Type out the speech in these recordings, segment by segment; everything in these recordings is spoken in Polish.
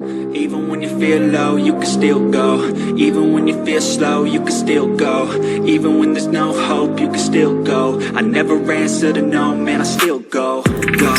Even when you feel low, you can still go. Even when you feel slow, you can still go. Even when there's no hope, you can still go. I never answer to no, man, I still go. Go,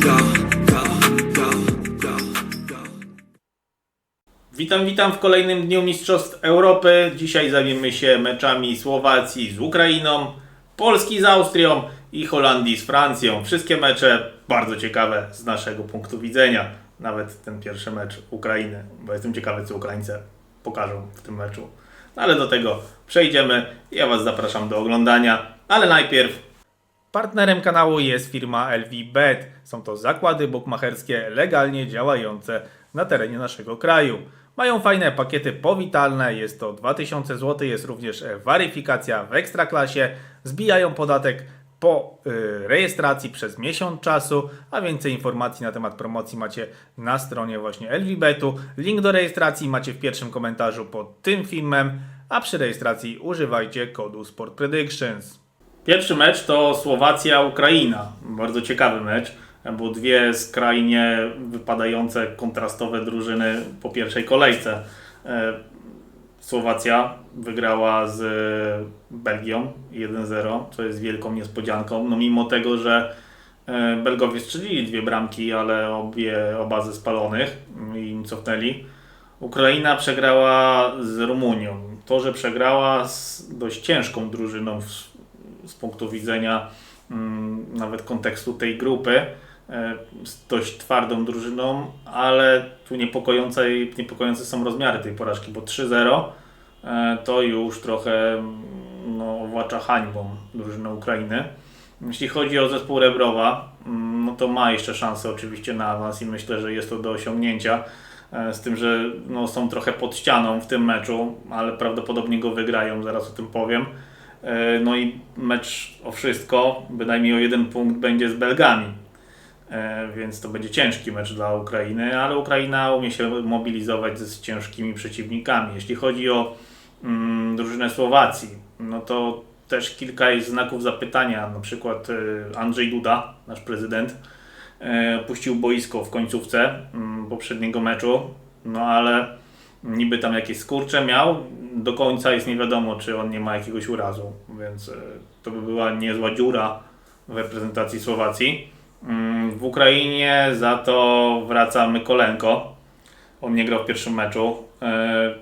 go, go, go, go, go. Witam, witam w kolejnym dniu Mistrzostw Europy. Dzisiaj zajmiemy się meczami Słowacji z Ukrainą, Polski z Austrią i Holandii z Francją. Wszystkie mecze bardzo ciekawe z naszego punktu widzenia. Nawet ten pierwszy mecz Ukrainy, bo jestem ciekawy, co Ukraińcy pokażą w tym meczu. No ale do tego przejdziemy. Ja Was zapraszam do oglądania, ale najpierw Partnerem kanału jest firma LVBet. Są to zakłady bukmacherskie legalnie działające na terenie naszego kraju. Mają fajne pakiety powitalne, jest to 2000 zł, jest również weryfikacja w ekstraklasie, zbijają podatek po y, rejestracji przez miesiąc czasu, a więcej informacji na temat promocji macie na stronie właśnie LVBetu. Link do rejestracji macie w pierwszym komentarzu pod tym filmem, a przy rejestracji używajcie kodu Sport Predictions. Pierwszy mecz to Słowacja-Ukraina. Bardzo ciekawy mecz, bo dwie skrajnie wypadające, kontrastowe drużyny po pierwszej kolejce. E, Słowacja wygrała z Belgią 1-0, co jest wielką niespodzianką. No mimo tego, że e, Belgowie strzelili dwie bramki, ale obie, oba ze spalonych i im cofnęli. Ukraina przegrała z Rumunią. To, że przegrała z dość ciężką drużyną w, z punktu widzenia mm, nawet kontekstu tej grupy, e, z dość twardą drużyną, ale tu niepokojące, niepokojące są rozmiary tej porażki, bo 3-0 e, to już trochę mm, no, owłacza hańbą drużyny Ukrainy. Jeśli chodzi o zespół Rebrowa, mm, no to ma jeszcze szansę oczywiście na awans i myślę, że jest to do osiągnięcia. E, Z tym, że no, są trochę pod ścianą w tym meczu, ale prawdopodobnie go wygrają, zaraz o tym powiem. E, No i mecz o wszystko, bynajmniej o jeden punkt będzie z Belgami. E, Więc to będzie ciężki mecz dla Ukrainy, ale Ukraina umie się mobilizować z ciężkimi przeciwnikami. Jeśli chodzi o mm, drużynę Słowacji, no to też kilka jest znaków zapytania. Na przykład e, Andrzej Duda, nasz prezydent, e, puścił boisko w końcówce mm, poprzedniego meczu, no ale niby tam jakieś skurcze miał, do końca jest nie wiadomo, czy on nie ma jakiegoś urazu, więc to by była niezła dziura w reprezentacji Słowacji. Mm, W Ukrainie za to wraca Mykolenko. On nie grał w pierwszym meczu. E,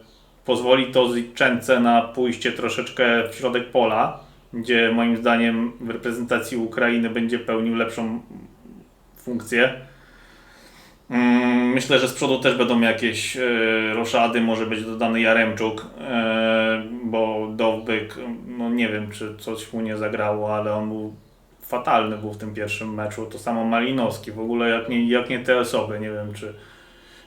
Pozwoli to Zicence na pójście troszeczkę w środek pola, gdzie moim zdaniem w reprezentacji Ukrainy będzie pełnił lepszą funkcję. Mm, Myślę, że z przodu też będą jakieś e, roszady, może być dodany Jaremczuk, e, bo Dowbyk, no nie wiem czy coś mu nie zagrało, ale on był fatalny był w tym pierwszym meczu. To samo Malinowski, w ogóle jak nie, jak nie te osoby, nie wiem czy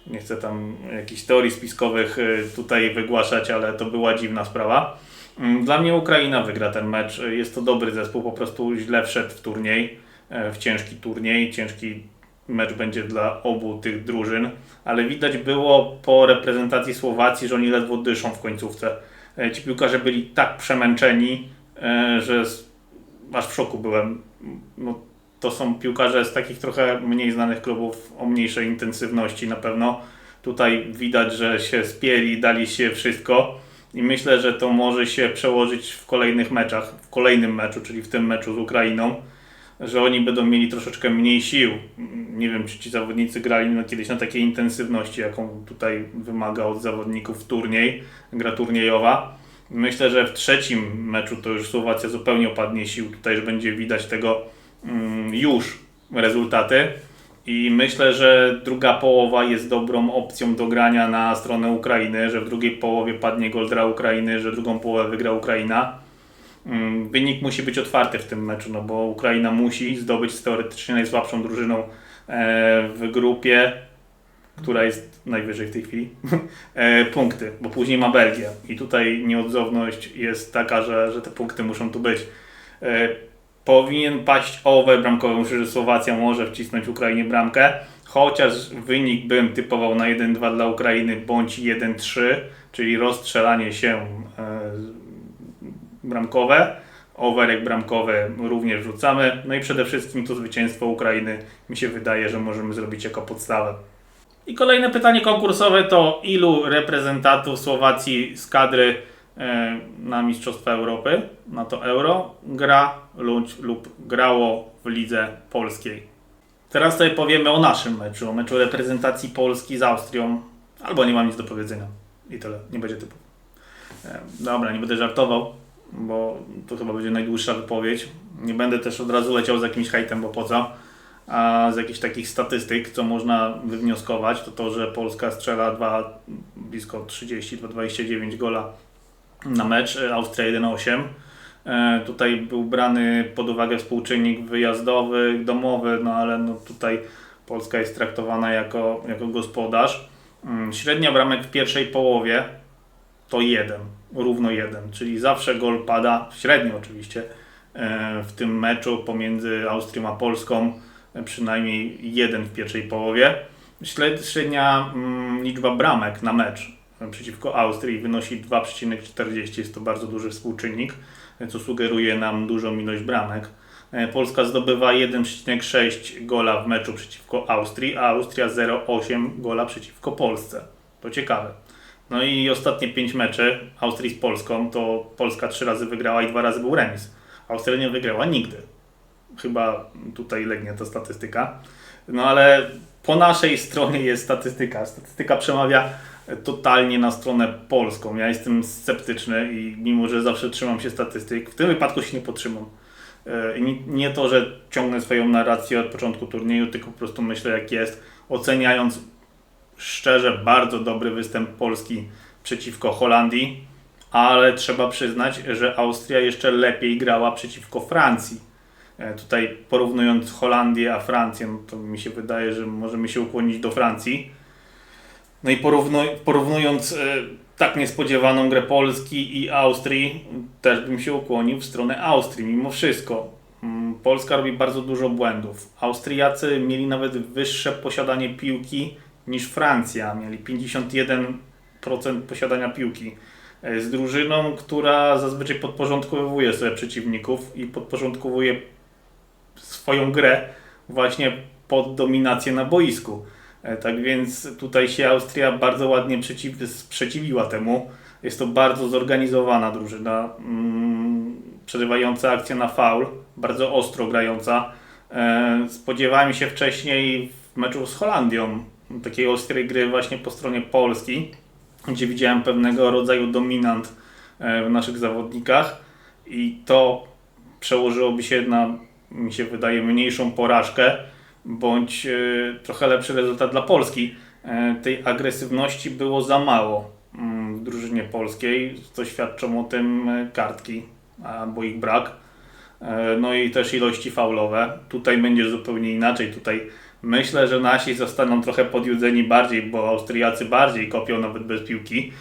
nie chcę tam jakichś teorii spiskowych e, tutaj wygłaszać, ale to była dziwna sprawa. Mm, Dla mnie Ukraina wygra ten mecz. Jest to dobry zespół, po prostu źle wszedł w turniej, e, w ciężki turniej, ciężki mecz będzie dla obu tych drużyn, ale widać było po reprezentacji Słowacji, że oni ledwo dyszą w końcówce. E, Ci piłkarze byli tak przemęczeni, e, że aż w szoku byłem. No, to są piłkarze z takich trochę mniej znanych klubów o mniejszej intensywności na pewno. Tutaj widać, że się spieli, dali się wszystko i myślę, że to może się przełożyć w kolejnych meczach, w kolejnym meczu, czyli w tym meczu z Ukrainą że oni będą mieli troszeczkę mniej sił. Nie wiem, czy ci zawodnicy grali na, kiedyś na takiej intensywności, jaką tutaj wymaga od zawodników turniej, gra turniejowa. Myślę, że w trzecim meczu to już Słowacja zupełnie opadnie sił. Tutaj już będzie widać tego mm, już rezultaty. I myślę, że druga połowa jest dobrą opcją do grania na stronę Ukrainy, że w drugiej połowie padnie gol dla Ukrainy, że drugą połowę wygra Ukraina. Mm, Wynik musi być otwarty w tym meczu, no bo Ukraina musi zdobyć z teoretycznie najsłabszą drużyną e, w grupie, która jest najwyżej w tej chwili, e, punkty, bo później ma Belgię i tutaj nieodzowność jest taka, że, że te punkty muszą tu być. E, Powinien paść over bramkowy, myślę, że Słowacja może wcisnąć Ukrainie bramkę, chociaż wynik bym typował na 1-2 dla Ukrainy bądź 1-3, czyli rozstrzelanie się e, bramkowe. Overek bramkowy również rzucamy. No i przede wszystkim to zwycięstwo Ukrainy mi się wydaje, że możemy zrobić jako podstawę. I kolejne pytanie konkursowe to ilu reprezentantów Słowacji z kadry e, na Mistrzostwa Europy, na to Euro, gra lub, lub grało w lidze polskiej. Teraz sobie powiemy o naszym meczu, o meczu reprezentacji Polski z Austrią. Albo nie mam nic do powiedzenia. I tyle, nie będzie typu. E, Dobra, nie będę żartował, bo to chyba będzie najdłuższa wypowiedź. Nie będę też od razu leciał z jakimś hejtem, bo po co? A z jakichś takich statystyk, co można wywnioskować, to to, że Polska strzela dwa, blisko 30-29 gola na mecz, e, Austria 1,8. E, Tutaj był brany pod uwagę współczynnik wyjazdowy, domowy, no ale no tutaj Polska jest traktowana jako, jako gospodarz. Mm, Średnia bramek w pierwszej połowie to jeden, równo jeden, czyli zawsze gol pada, średnio oczywiście, e, w tym meczu pomiędzy Austrią a Polską, przynajmniej jeden w pierwszej połowie. Średnia mm, liczba bramek na mecz przeciwko Austrii wynosi 2,40, jest to bardzo duży współczynnik, co sugeruje nam dużą ilość bramek. E, Polska zdobywa 1,6 gola w meczu przeciwko Austrii, a Austria 0,8 gola przeciwko Polsce. To ciekawe. No i ostatnie 5 meczy Austrii z Polską, to Polska 3 razy wygrała i 2 razy był remis. Austria nie wygrała nigdy. Chyba tutaj legnie ta statystyka. No ale po naszej stronie jest statystyka. Statystyka przemawia totalnie na stronę polską. Ja jestem sceptyczny i mimo, że zawsze trzymam się statystyk, w tym wypadku się nie potrzymam. E, Nie, nie to, że ciągnę swoją narrację od początku turnieju, tylko po prostu myślę jak jest, oceniając szczerze bardzo dobry występ Polski przeciwko Holandii, ale trzeba przyznać, że Austria jeszcze lepiej grała przeciwko Francji. E, Tutaj porównując Holandię a Francję, no to mi się wydaje, że możemy się ukłonić do Francji. No i porównuj, porównując e, tak niespodziewaną grę Polski i Austrii, też bym się ukłonił w stronę Austrii, mimo wszystko. Mm, Polska robi bardzo dużo błędów. Austriacy mieli nawet wyższe posiadanie piłki niż Francja. Mieli 51% posiadania piłki. E, Z drużyną, która zazwyczaj podporządkowuje sobie przeciwników i podporządkowuje swoją grę właśnie pod dominację na boisku. E, Tak więc tutaj się Austria bardzo ładnie przeciw, sprzeciwiła temu. Jest to bardzo zorganizowana drużyna, mm, przerywająca akcję na faul, bardzo ostro grająca. E, Spodziewałem się wcześniej w meczu z Holandią takiej ostrej gry właśnie po stronie Polski, gdzie widziałem pewnego rodzaju dominant e, w naszych zawodnikach i to przełożyłoby się na, mi się wydaje, mniejszą porażkę bądź e, trochę lepszy rezultat dla Polski. E, tej agresywności było za mało mm, w drużynie polskiej, co świadczą o tym e, kartki albo ich brak. No i też ilości faulowe. Tutaj będzie zupełnie inaczej. Tutaj myślę, że nasi zostaną trochę podjudzeni bardziej, bo Austriacy bardziej kopią nawet bez piłki,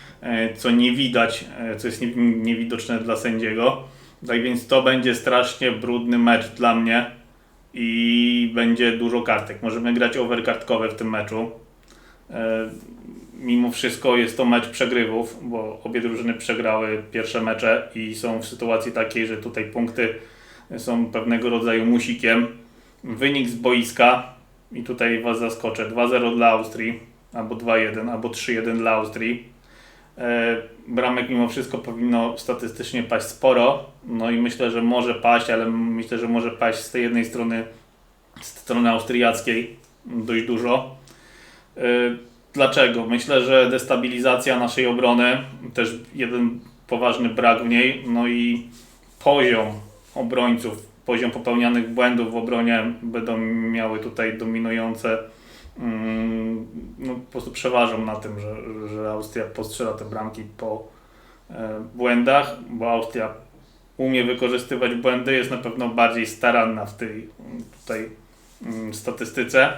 co nie widać, co jest nie- niewidoczne dla sędziego. Tak więc to będzie strasznie brudny mecz dla mnie i będzie dużo kartek. Możemy grać overkartkowe w tym meczu. E, Mimo wszystko jest to mecz przegrywów, bo obie drużyny przegrały pierwsze mecze i są w sytuacji takiej, że tutaj punkty są pewnego rodzaju musikiem. Wynik z boiska i tutaj Was zaskoczę. 2-0 dla Austrii, albo 2-1, albo 3-1 dla Austrii. E, Bramek mimo wszystko powinno statystycznie paść sporo. No i myślę, że może paść, ale myślę, że może paść z tej jednej strony, z strony austriackiej dość dużo. E, Dlaczego? Myślę, że destabilizacja naszej obrony, też jeden poważny brak w niej, no i poziom obrońców, poziom popełnianych błędów w obronie będą miały tutaj dominujące, no po prostu przeważą na tym, że, że Austria postrzela te bramki po e, błędach, bo Austria umie wykorzystywać błędy, jest na pewno bardziej staranna w tej mm, tutaj mm, statystyce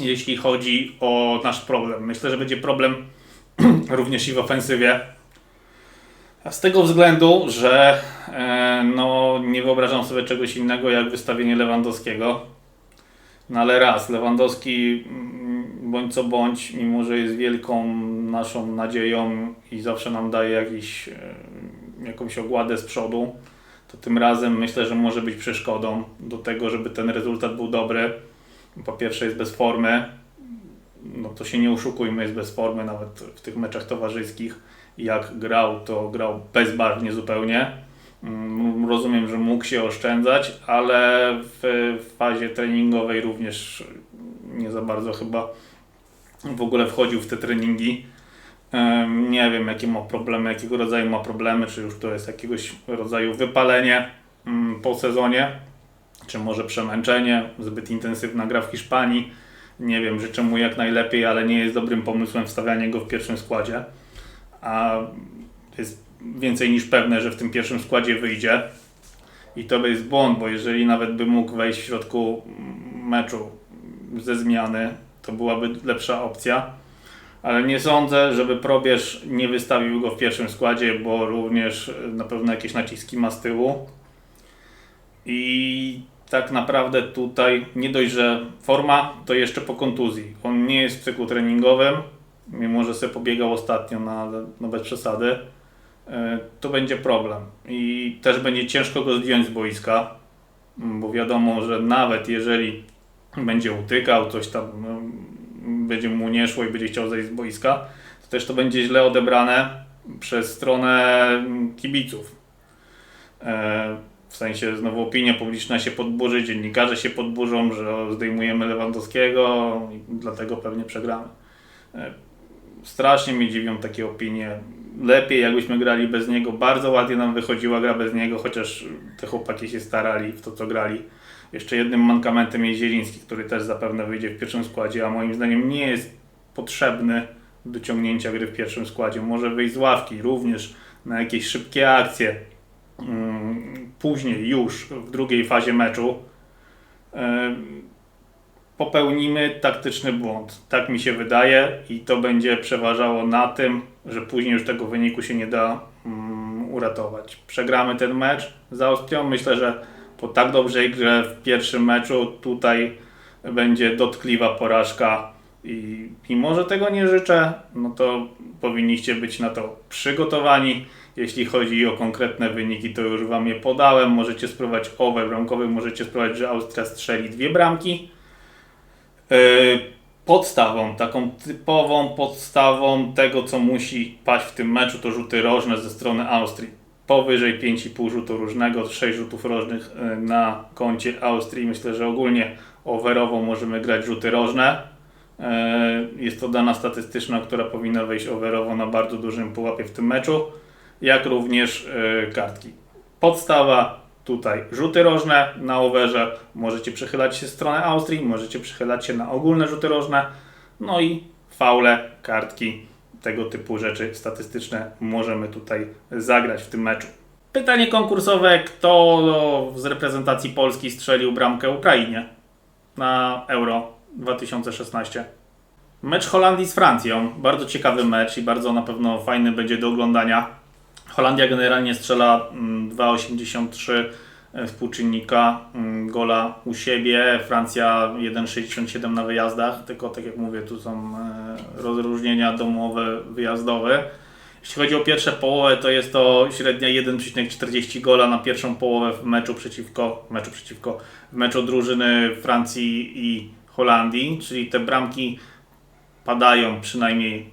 jeśli chodzi o nasz problem. Myślę, że będzie problem również i w ofensywie. Z tego względu, że e, no, nie wyobrażam sobie czegoś innego jak wystawienie Lewandowskiego. No ale raz, Lewandowski mm, bądź co bądź, mimo że jest wielką naszą nadzieją i zawsze nam daje jakiś, e, jakąś ogładę z przodu, to tym razem myślę, że może być przeszkodą do tego, żeby ten rezultat był dobry po pierwsze jest bez formy, no to się nie oszukujmy, jest bez formy nawet w tych meczach towarzyskich. Jak grał, to grał bezbarwnie zupełnie. Mm, Rozumiem, że mógł się oszczędzać, ale w fazie treningowej również nie za bardzo chyba w ogóle wchodził w te treningi. Nie wiem, jakie ma problemy, jakiego rodzaju ma problemy, czy już to jest jakiegoś rodzaju wypalenie mm, po sezonie, czy może przemęczenie, zbyt intensywna gra w Hiszpanii. Nie wiem, życzę mu jak najlepiej, ale nie jest dobrym pomysłem wstawianie go w pierwszym składzie. A jest więcej niż pewne, że w tym pierwszym składzie wyjdzie. I to jest błąd, bo jeżeli nawet by mógł wejść w środku meczu ze zmiany, to byłaby lepsza opcja. Ale nie sądzę, żeby probierz nie wystawił go w pierwszym składzie, bo również na pewno jakieś naciski ma z tyłu. I tak naprawdę tutaj nie dość, że forma, to jeszcze po kontuzji. On nie jest w cyklu treningowym, mimo że sobie pobiegał ostatnio, no ale no bez przesady. E, To będzie problem. I też będzie ciężko go zdjąć z boiska, bo wiadomo, że nawet jeżeli będzie utykał, coś tam no, będzie mu nie szło i będzie chciał zejść z boiska, to też to będzie źle odebrane przez stronę kibiców. E, W sensie znowu opinia publiczna się podburzy, dziennikarze się podburzą, że zdejmujemy Lewandowskiego i dlatego pewnie przegramy. E, Strasznie mnie dziwią takie opinie. Lepiej jakbyśmy grali bez niego. Bardzo ładnie nam wychodziła gra bez niego, chociaż te chłopaki się starali w to, co grali. Jeszcze jednym mankamentem jest Zieliński, który też zapewne wyjdzie w pierwszym składzie, a moim zdaniem nie jest potrzebny do ciągnięcia gry w pierwszym składzie. Może wyjść z ławki również na jakieś szybkie akcje. Mm, Później już w drugiej fazie meczu popełnimy taktyczny błąd. Tak mi się wydaje i to będzie przeważało na tym, że później już tego wyniku się nie da mm, uratować. Przegramy ten mecz z Austrią. Myślę, że po tak dobrej grze w pierwszym meczu tutaj będzie dotkliwa porażka i mimo, że tego nie życzę, no to powinniście być na to przygotowani. Jeśli chodzi o konkretne wyniki, to już Wam je podałem. Możecie spróbować over bramkowy, możecie spróbować, że Austria strzeli dwie bramki. Yy, Podstawą, taką typową podstawą tego, co musi paść w tym meczu, to rzuty rożne ze strony Austrii. Powyżej 5,5 rzutu różnego, 6 rzutów rożnych yy, na koncie Austrii. Myślę, że ogólnie overowo możemy grać rzuty rożne. Yy, Jest to dana statystyczna, która powinna wejść overowo na bardzo dużym pułapie w tym meczu, jak również kartki. Podstawa tutaj rzuty rożne na overze. Możecie przychylać się w stronę Austrii, możecie przychylać się na ogólne rzuty rożne. No i faule, kartki, tego typu rzeczy statystyczne możemy tutaj zagrać w tym meczu. Pytanie konkursowe: kto z reprezentacji Polski strzelił bramkę Ukrainie na Euro 2016? Mecz Holandii z Francją. Bardzo ciekawy mecz i bardzo na pewno fajny będzie do oglądania. Holandia generalnie strzela mm, 2,83 współczynnika mm, gola u siebie. Francja 1,67 na wyjazdach. Tylko tak jak mówię, tu są e, rozróżnienia domowe, wyjazdowe. Jeśli chodzi o pierwszą połowę, to jest to średnia 1,40 gola na pierwszą połowę w meczu przeciwko, meczu przeciwko w meczu drużyny Francji i Holandii, czyli te bramki padają przynajmniej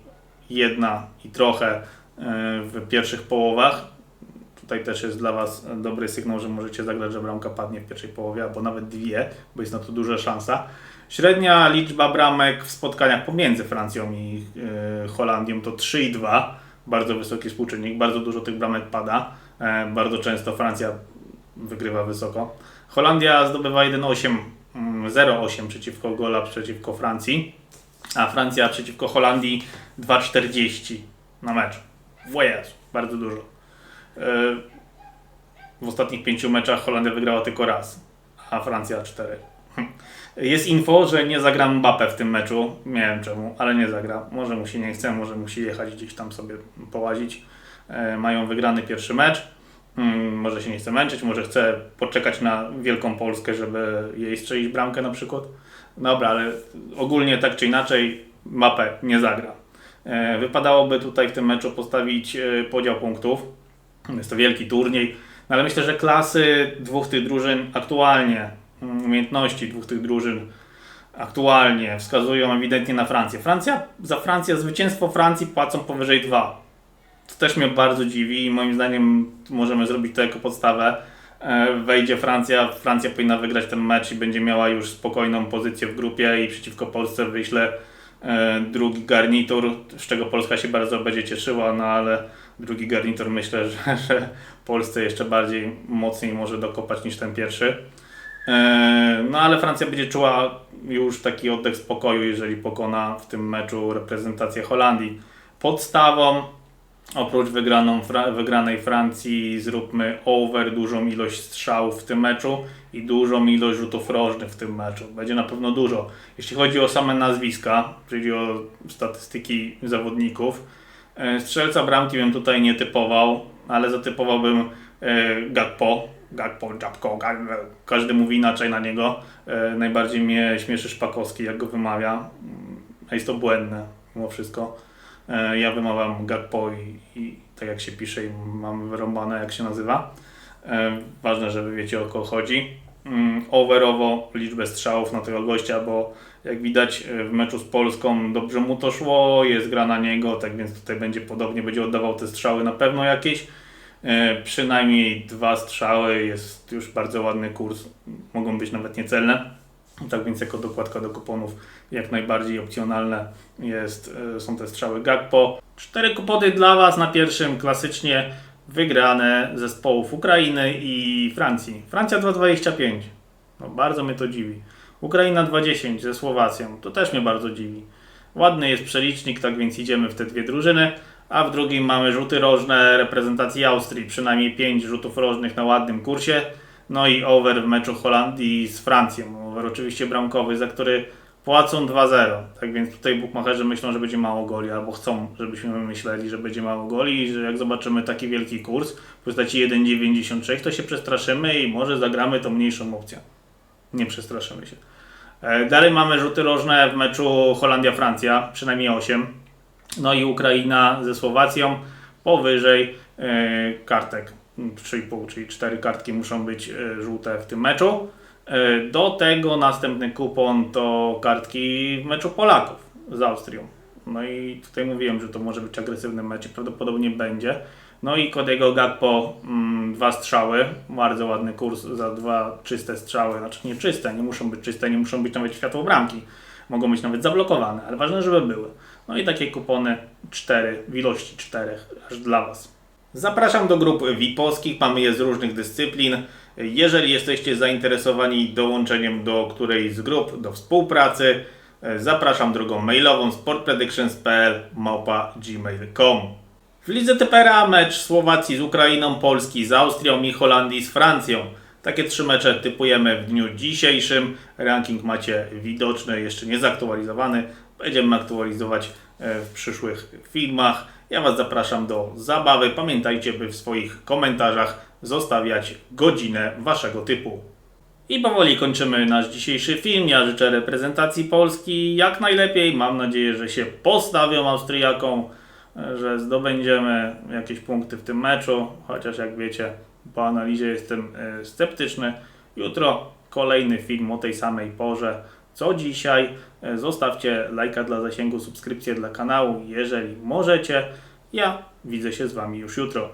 jedna i trochę e, w pierwszych połowach. Tutaj też jest dla Was dobry sygnał, że możecie zagrać, że bramka padnie w pierwszej połowie, albo nawet dwie, bo jest na to duża szansa. Średnia liczba bramek w spotkaniach pomiędzy Francją i e, Holandią to 3,2. Bardzo wysoki współczynnik, bardzo dużo tych bramek pada. E, bardzo często Francja wygrywa wysoko. Holandia zdobywa 1,8 mm, 0,8 przeciwko gola przeciwko Francji, a Francja przeciwko Holandii 2,40 na mecz. O Jezu, bardzo dużo. E, W ostatnich pięciu meczach Holandia wygrała tylko raz, a Francja cztery. Jest info, że nie zagra Mbappe w tym meczu. Nie wiem czemu, ale nie zagra. Może mu się nie chce, może musi jechać gdzieś tam sobie połazić. E, Mają wygrany pierwszy mecz. Mm, Może się nie chce męczyć, może chce poczekać na Wielką Polskę, żeby jej strzelić bramkę na przykład. Dobra, ale ogólnie tak czy inaczej Mbappe nie zagra. E, Wypadałoby tutaj w tym meczu postawić e, podział punktów. Jest to wielki turniej, no ale myślę, że klasy dwóch tych drużyn aktualnie, mm, umiejętności dwóch tych drużyn aktualnie wskazują ewidentnie na Francję. Francja, za Francję, zwycięstwo Francji płacą powyżej 2. To też mnie bardzo dziwi i moim zdaniem możemy zrobić to jako podstawę. E, Wejdzie Francja, Francja powinna wygrać ten mecz i będzie miała już spokojną pozycję w grupie i przeciwko Polsce wyśle drugi garnitur, z czego Polska się bardzo będzie cieszyła, no ale drugi garnitur myślę, że, że Polsce jeszcze bardziej mocniej może dokopać niż ten pierwszy. E, No ale Francja będzie czuła już taki oddech spokoju, jeżeli pokona w tym meczu reprezentację Holandii. Podstawą, oprócz wygraną, wygranej Francji, zróbmy over, dużą ilość strzałów w tym meczu i dużą ilość rzutów rożnych w tym meczu. Będzie na pewno dużo. Jeśli chodzi o same nazwiska, czyli o statystyki zawodników, e, strzelca bramki bym tutaj nie typował, ale zatypowałbym e, Gakpo. Gakpo, Japko, Gak- każdy mówi inaczej na niego. E, Najbardziej mnie śmieszy Szpakowski, jak go wymawia. Mm, jest to błędne mimo wszystko. E, Ja wymawiam Gakpo i, i tak jak się pisze i mam wyrąbane jak się nazywa. E, Ważne, że wy wiecie o kogo chodzi. Mm, Overowo liczbę strzałów na tego gościa, bo jak widać e, w meczu z Polską dobrze mu to szło, jest gra na niego, tak więc tutaj będzie podobnie, będzie oddawał te strzały na pewno jakieś. Przynajmniej dwa strzały, jest już bardzo ładny kurs, mogą być nawet niecelne. Tak więc jako dokładka do kuponów jak najbardziej opcjonalne jest, e, są te strzały Gakpo. Cztery kupony dla Was na pierwszym klasycznie wygrane zespołów Ukrainy i Francji. Francja 2,25. No, bardzo mnie to dziwi. Ukraina 2,10 ze Słowacją. To też mnie bardzo dziwi. Ładny jest przelicznik, tak więc idziemy w te dwie drużyny. A w drugim mamy rzuty rożne reprezentacji Austrii. Przynajmniej 5 rzutów rożnych na ładnym kursie. No i over w meczu Holandii z Francją. Over oczywiście bramkowy, za który płacą 2-0. Tak więc tutaj bukmacherzy myślą, że będzie mało goli, albo chcą, żebyśmy myśleli, że będzie mało goli i że jak zobaczymy taki wielki kurs w postaci 1,96, to się przestraszymy i może zagramy tą mniejszą opcją. Nie przestraszymy się. E, Dalej mamy rzuty rożne w meczu Holandia-Francja, przynajmniej 8. No i Ukraina ze Słowacją powyżej e, kartek 3,5, czyli 4 kartki muszą być e, żółte w tym meczu. E, Do tego następny kupon to kartki w meczu Polaków z Austrią. No i tutaj mówiłem, że to może być agresywny mecz i prawdopodobnie będzie. No i Kodego Gakpo mm, dwa strzały, bardzo ładny kurs za dwa czyste strzały, znaczy nie czyste, nie muszą być czyste, nie muszą być nawet światło bramki, mogą być nawet zablokowane, ale ważne, żeby były. No i takie kupony cztery, w ilości czterech, aż dla Was. Zapraszam do grup VIP-owskich, mamy je z różnych dyscyplin. Jeżeli jesteście zainteresowani dołączeniem do którejś z grup, do współpracy, zapraszam drogą mailową sportpredictions.pl małpa gmail.com W lidze Typera mecz Słowacji z Ukrainą, Polski z Austrią i Holandii z Francją. Takie trzy mecze typujemy w dniu dzisiejszym. Ranking macie widoczny, jeszcze nie zaktualizowany. Będziemy aktualizować e, w przyszłych filmach. Ja Was zapraszam do zabawy. Pamiętajcie, by w swoich komentarzach zostawiać godzinę Waszego typu. I powoli kończymy nasz dzisiejszy film. Ja życzę reprezentacji Polski jak najlepiej. Mam nadzieję, że się postawią Austriakom, że zdobędziemy jakieś punkty w tym meczu. Chociaż jak wiecie, po analizie jestem e, sceptyczny. Jutro kolejny film o tej samej porze. Co dzisiaj? E, Zostawcie lajka dla zasięgu, subskrypcję dla kanału, jeżeli możecie. Ja widzę się z Wami już jutro.